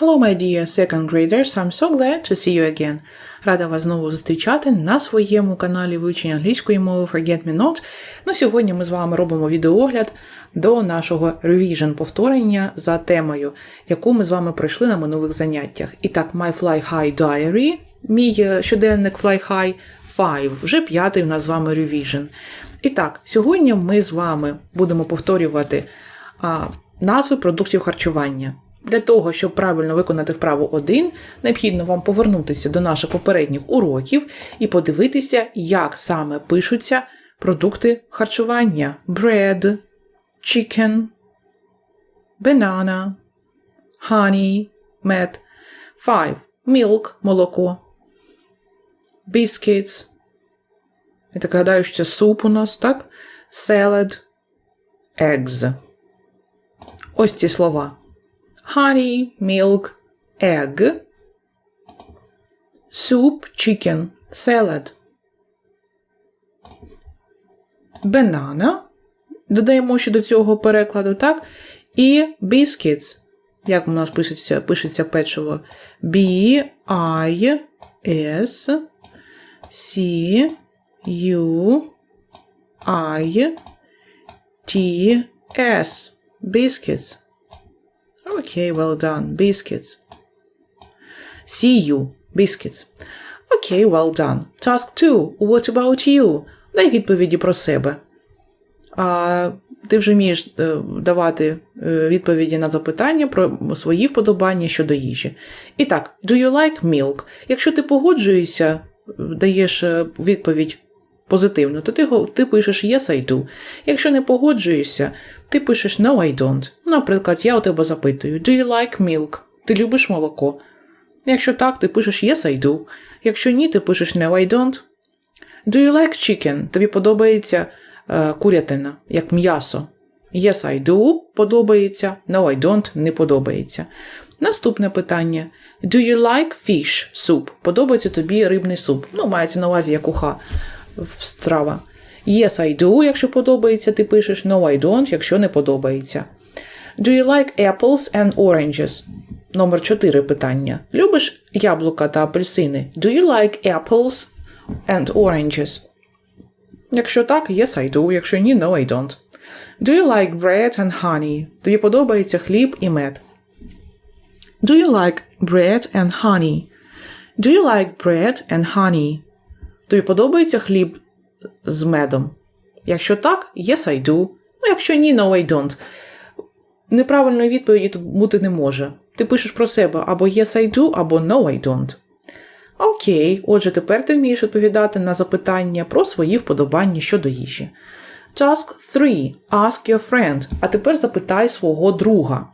Hello, my dear second graders. I'm so glad to see you again. Рада вас знову зустрічати на своєму каналі вивчення англійської мови Forget Me Not. Ну, сьогодні ми з вами робимо відеогляд до нашого revision повторення за темою, яку ми з вами пройшли на минулих заняттях. І так, My Fly High Diary, мій е, щоденник Fly High 5, вже п'ятий у нас з вами revision. І так, сьогодні ми з вами будемо повторювати а, назви продуктів харчування. Для того, щоб правильно виконати вправу 1, необхідно вам повернутися до наших попередніх уроків і подивитися, як саме пишуться продукти харчування: bread, chicken, banana, honey, мед, 5. Milk, молоко, biscuits. Я так гадаю, що суп у нас, так? Salad, eggs. Ось ці слова. Honey, milk, egg. Soup, chicken, salad. Banana. Додаємо ще до цього перекладу, так? І biscuits. Як у нас пишеться, пишеться печиво? B, I, S, C, U, I, T, S. Biscuits. Okay, well done. Biscuits. See you. Biscuits. Okay, well done. Task 2. What about you? Дай відповіді про себе. А, ти вже вмієш е, давати е, відповіді на запитання про свої вподобання щодо їжі. І так, do you like milk? Якщо ти погоджуєшся, даєш е, відповідь позитивну, то ти, ти пишеш yes, I do. Якщо не погоджуєшся, ти пишеш no, I don't. Наприклад, я у тебе запитую: Do you like milk? Ти любиш молоко? Якщо так, ти пишеш yes, I do. Якщо ні, ти пишеш no, I don't. Do you like chicken? Тобі подобається е, курятина, як м'ясо. Yes, I do подобається, no, I don't не подобається. Наступне питання. Do you like fish soup? Подобається тобі рибний суп? Ну, мається на увазі як уха страва. Yes, I do, якщо подобається, ти пишеш no, I don't, якщо не подобається. Do you like apples and oranges? Номер 4 питання. Любиш яблука та апельсини? Do you like apples and oranges? Якщо так, yes, I do. Якщо ні, no, I don't. Do you like bread and honey? Тобі подобається хліб і мед. Do you like bread and honey? Do you like bread and honey? Тобі подобається хліб з медом? Якщо так, yes, I do. Ну, якщо ні, no, I don't. Неправильної відповіді тут бути не може. Ти пишеш про себе або yes, I do, або no, I don't. Окей, отже, тепер ти вмієш відповідати на запитання про свої вподобання щодо їжі. Task 3. Ask your friend. А тепер запитай свого друга.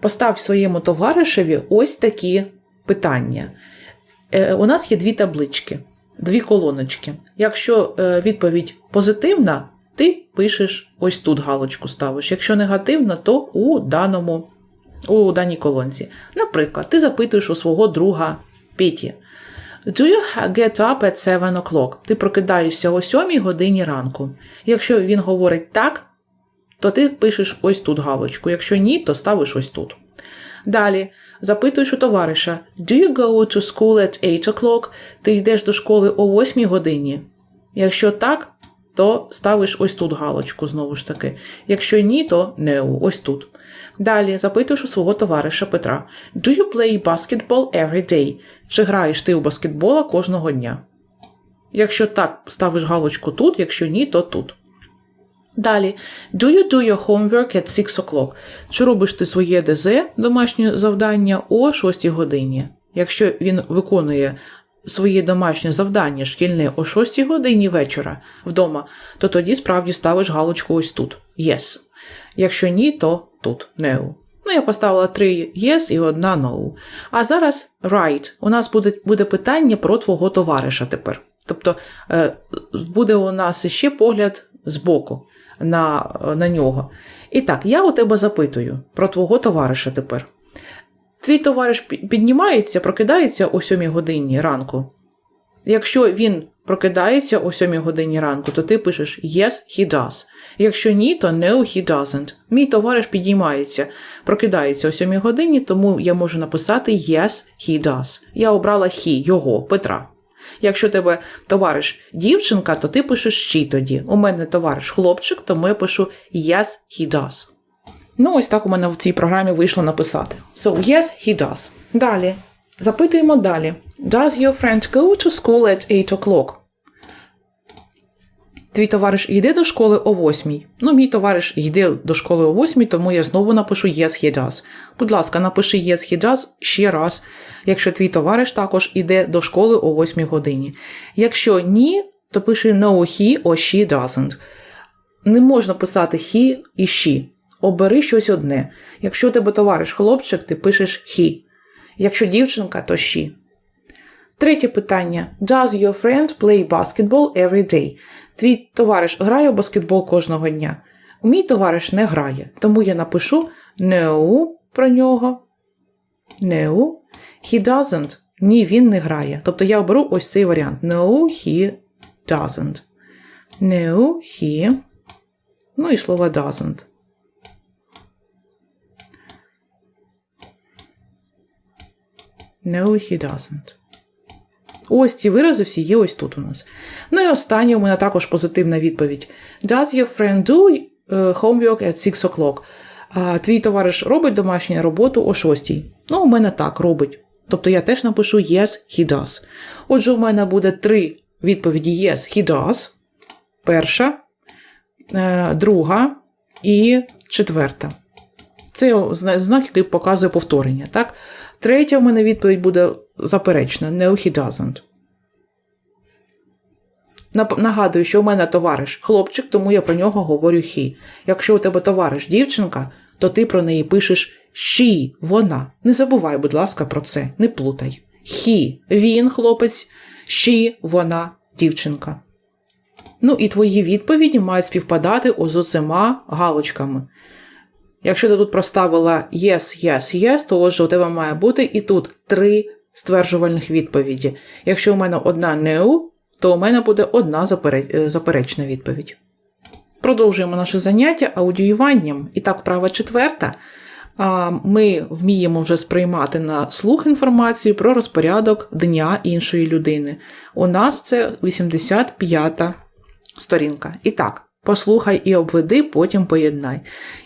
Постав своєму товаришеві ось такі питання. Е, у нас є дві таблички, дві колоночки. Якщо е, відповідь позитивна, ти пишеш ось тут галочку ставиш. Якщо негативна, то у даному у даній колонці. Наприклад, ти запитуєш у свого друга Петі. Do you get up at 7 o'clock? Ти прокидаєшся о 7 годині ранку. Якщо він говорить так, то ти пишеш ось тут галочку. Якщо ні, то ставиш ось тут. Далі запитуєш у товариша: Do you go to school at 8 o'clock? Ти йдеш до школи о 8 годині. Якщо так, то ставиш ось тут галочку знову ж таки. Якщо ні, то no, ось тут. Далі запитуєш у свого товариша Петра: Do you play basketball every day? Чи граєш ти у баскетбола кожного дня? Якщо так, ставиш галочку тут, якщо ні, то тут. Далі, do you do your homework at 6 o'clock? Чи робиш ти своє ДЗ, домашнє завдання о 6 годині? Якщо він виконує своє домашнє завдання шкільне о 6 годині вечора вдома, то тоді справді ставиш галочку ось тут. Yes. Якщо ні, то тут no. Ну, я поставила три yes і одна no. А зараз right. У нас буде, буде питання про твого товариша тепер. Тобто е, буде у нас ще погляд збоку на, на нього. І так, я у тебе запитую про твого товариша тепер. Твій товариш піднімається, прокидається о 7 годині ранку. Якщо він прокидається о 7 годині ранку, то ти пишеш Yes, he does. Якщо ні, то No, he doesn't. Мій товариш підіймається, прокидається о 7 годині, тому я можу написати Yes, he does. Я обрала he, його, Петра. Якщо тебе товариш дівчинка, то ти пишеш she тоді. У мене товариш хлопчик, тому я пишу Yes, he does. Ну, ось так у мене в цій програмі вийшло написати. So, yes, he does. Далі. Запитуємо далі. Does your friend go to school at 8 o'clock? Твій товариш йде до школи о 8. Ну, мій товариш йде до школи о 8, тому я знову напишу Yes, he does. Будь ласка, напиши Yes, he does ще раз, якщо твій товариш також йде до школи о 8 годині. Якщо ні, то пиши No, he or she doesn't. Не можна писати he і she. Обери щось одне. Якщо тебе товариш хлопчик, ти пишеш he. Якщо дівчинка, то she. Третє питання. Does your friend play basketball every day? Твій товариш грає у баскетбол кожного дня. Мій товариш не грає, тому я напишу no про нього. No. He doesn't. Ні, він не грає. Тобто я оберу ось цей варіант. No, he doesn't. No, he. Ну і слово doesn't. No, he doesn't. Ось ці вирази всі є ось тут у нас. Ну і останнє у мене також позитивна відповідь. Does your friend do е, homework at 6 o'clock? Твій товариш робить домашню роботу о 6. Ну, у мене так робить. Тобто я теж напишу Yes, he does. Отже, у мене буде три відповіді Yes, he does. Перша, е, друга і четверта. Це знак, який показує повторення. так? Третя у мене відповідь буде заперечна. No, he doesn't. Нагадую, що у мене товариш хлопчик, тому я про нього говорю he. Якщо у тебе товариш дівчинка, то ти про неї пишеш she, вона. Не забувай, будь ласка, про це, не плутай. He – він хлопець, she – вона дівчинка. Ну і твої відповіді мають співпадати з усіма галочками. Якщо ти тут проставила yes, yes, yes, то отже у тебе має бути і тут три стверджувальних відповіді. Якщо у мене одна no, то у мене буде одна е, заперечна відповідь. Продовжуємо наше заняття аудіюванням. І так, права четверта. Ми вміємо вже сприймати на слух інформацію про розпорядок дня іншої людини. У нас це 85-та сторінка. І так, послухай і обведи, потім поєднай.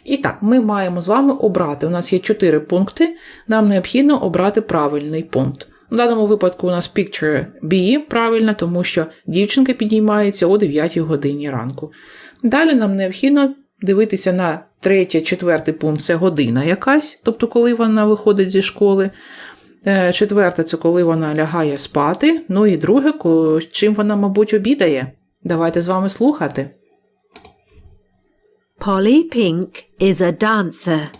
І так, ми маємо з вами обрати. У нас є чотири пункти. Нам необхідно обрати правильний пункт. В даному випадку у нас picture B правильно, тому що дівчинка підіймається о 9 годині ранку. Далі нам необхідно дивитися на третій, четвертий пункт це година якась, тобто коли вона виходить зі школи. Е, Четверте це коли вона лягає спати. Ну і друге, чим вона, мабуть, обідає. Давайте з вами слухати. Polly Pink is a dancer.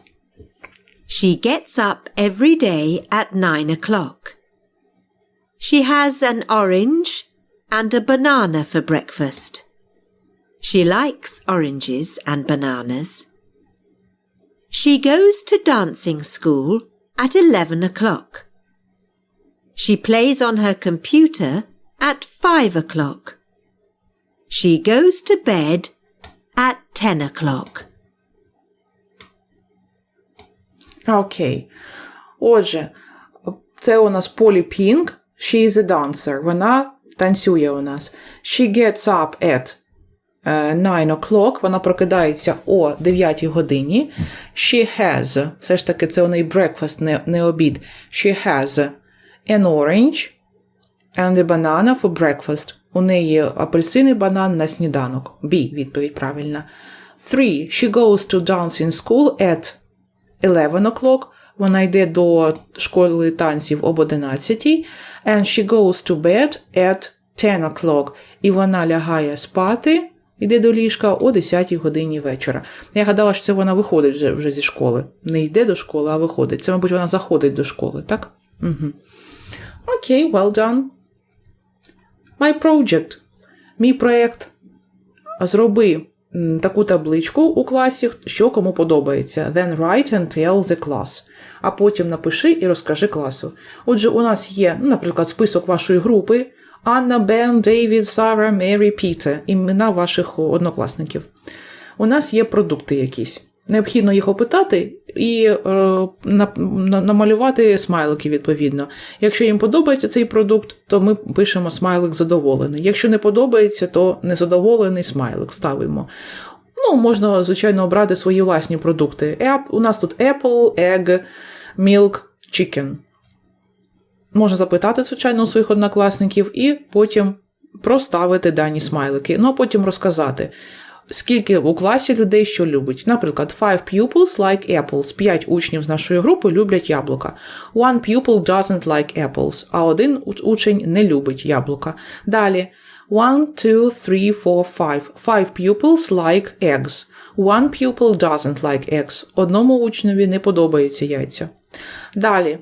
She gets up every day at nine o'clock. She has an orange and a banana for breakfast. She likes oranges and bananas. She goes to dancing school at 11 o'clock. She plays on her computer at 5 o'clock. She goes to bed at 10 o'clock. Окей. Отже, це у нас Полі Пінк. She is a dancer. Вона танцює у нас. She gets up at е, 9 o'clock. Вона прокидається о 9 годині. She has, все ж таки, це у неї breakfast, не, не обід. She has an orange and a banana for breakfast. У неї апельсин і банан на сніданок. B, відповідь правильна. Three. She goes to dancing school at 11 o'clock. Вона йде до школи танців об 11. And she goes to bed at 10 o'clock. І вона лягає спати, йде до ліжка о 10 годині вечора. Я гадала, що це вона виходить вже, вже зі школи. Не йде до школи, а виходить. Це, мабуть, вона заходить до школи, так? Угу. Окей, well done. My project. Мій проєкт. Зроби таку табличку у класі, що кому подобається. Then write and tell the class. А потім напиши і розкажи класу. Отже, у нас є, ну, наприклад, список вашої групи, Анна, Бен, Дейвід, Сара, Мері, Пітер. Імена ваших однокласників. У нас є продукти якісь. Необхідно їх опитати і е, на, на- намалювати смайлики відповідно. Якщо їм подобається цей продукт, то ми пишемо смайлик задоволений. Якщо не подобається, то незадоволений смайлик ставимо. Ну, можна, звичайно, обрати свої власні продукти. У нас тут Apple, Egg, Milk, Chicken. Можна запитати, звичайно, у своїх однокласників і потім проставити дані смайлики. Ну, а потім розказати, скільки у класі людей що любить. Наприклад, five pupils like apples. П'ять учнів з нашої групи люблять яблука. One pupil doesn't like apples, а один учень не любить яблука. Далі. One, two, three, four, five. Five pupils like eggs. One pupil doesn't like eggs. Одному учневі не подобаються яйця. Далі.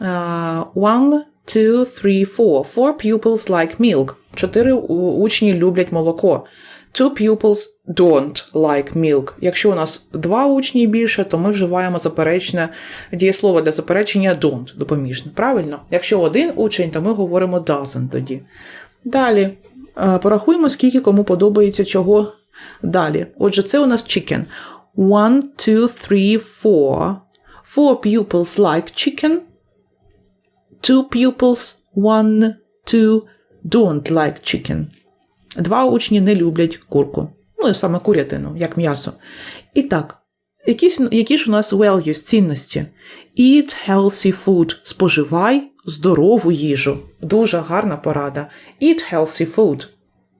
Uh, one, two, three, four. Four pupils like milk. Чотири учні люблять молоко. Two pupils don't like milk. Якщо у нас два учні і більше, то ми вживаємо заперечне дієслово для заперечення don't, допоміжне. Правильно? Якщо один учень, то ми говоримо doesn't тоді. Далі. Е, Порахуємо, скільки кому подобається чого далі. Отже, це у нас chicken. One, two, three, four. Four pupils like chicken. Two pupils, one, two, don't like chicken. Два учні не люблять курку. Ну, і саме курятину, як м'ясо. І так, які, ж- які ж у нас values, цінності? Eat healthy food. Споживай здорову їжу. Дуже гарна порада. Eat healthy food.